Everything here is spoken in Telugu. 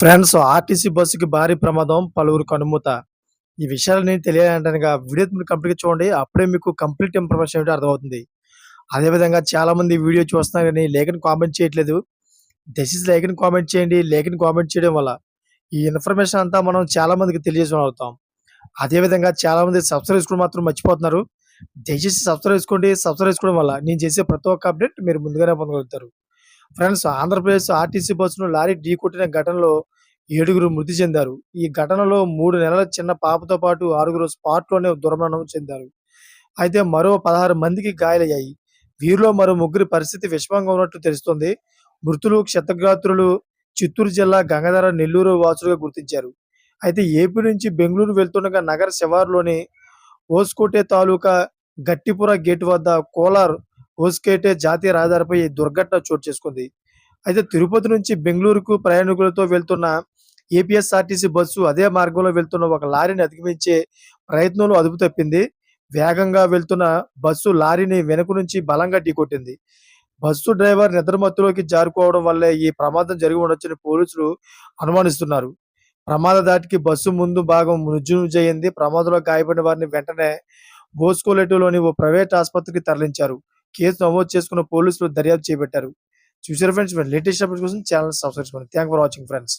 ఫ్రెండ్స్ ఆర్టీసీ బస్సుకి భారీ ప్రమాదం పలువురు కనుమూత. ఈ విషయాలని తెలియాలంటేనగా వీడియో మీరు కంప్లీట్గా చూడండి అప్పుడే మీకు కంప్లీట్ ఇన్ఫర్మేషన్ ఏంటో అర్థమవుతుంది. అదేవిధంగా చాలామంది వీడియో చూస్తున్నారు కానీ లేఖని కామెంట్ చేయట్లేదు. దయచేసి లేఖని కామెంట్ చేయండి లేఖని కామెంట్ చేయడం వల్ల ఈ ఇన్ఫర్మేషన్ అంతా మనం చాలామందికి తెలియజేసిన అవుతాం అదేవిధంగా చాలామంది సబ్స్క్రైబ్ చేసుకోవడం మాత్రం మర్చిపోతున్నారు. దయచేసి సబ్స్క్రైబ్ చేసుకోండి సబ్స్క్రైబ్ చేసుకోవడం వల్ల నేను చేసే ప్రతి ఒక్క అప్డేట్ మీరు ముందుగానే పొందగలుగుతారు. ఫ్రెండ్స్ ఆంధ్రప్రదేశ్ ఆర్టీసీ బస్సును లారీ ఢీకొట్టిన ఘటనలో ఏడుగురు మృతి చెందారు. ఈ ఘటనలో మూడు నెలల చిన్న పాపతో పాటు ఆరుగురు స్పాట్లోనే దుర్మరణం చెందారు. అయితే మరో పదహారు మందికి గాయాలయ్యాయి. వీరిలో మరో ముగ్గురి పరిస్థితి విషమంగా ఉన్నట్టు తెలుస్తోంది. మృతులు క్షతగాత్రులు చిత్తూరు జిల్లా గంగాధర నెల్లూరు వాసులుగా గుర్తించారు. అయితే ఏపీ నుంచి బెంగళూరు వెళ్తుండగా నగర శివారులోని ఓస్కోటే తాలూకా గట్టిపుర గేట్ వద్ద కోలార్ ఓస్కేటే జాతీయ రహదారిపై ఈ దుర్ఘటన చోటు చేసుకుంది. అయితే తిరుపతి నుంచి బెంగళూరుకు ప్రయాణికులతో వెళ్తున్న ఏపీఎస్ఆర్టీసీ బస్సు అదే మార్గంలో వెళ్తున్న ఒక లారీని అధిగమించే ప్రయత్నంలో అదుపు తప్పింది. వేగంగా వెళ్తున్న బస్సు లారీని వెనుక నుంచి బలంగా ఢీకొట్టింది. బస్సు డ్రైవర్ నిద్రమత్తులోకి జారుకోవడం వల్లే ఈ ప్రమాదం జరిగి ఉండొచ్చని పోలీసులు అనుమానిస్తున్నారు. ప్రమాద దాటికి బస్సు ముందు భాగం నుజ్జునుజ్జయింది ప్రమాదంలో గాయపడిన వారిని వెంటనే బోస్కోలేటులోని ఓ ప్రైవేట్ ఆసుపత్రికి తరలించారు. కేసు నమోదు చేసుకున్న పోలీసులు దర్యాప్తు చేపట్టారు. చూసారు ఫ్రెండ్స్ లేటెస్ట్ అప్డేట్స్ కోసం ఛానల్ సబ్స్క్రైబ్ చేసుకోండి. Thank for watching friends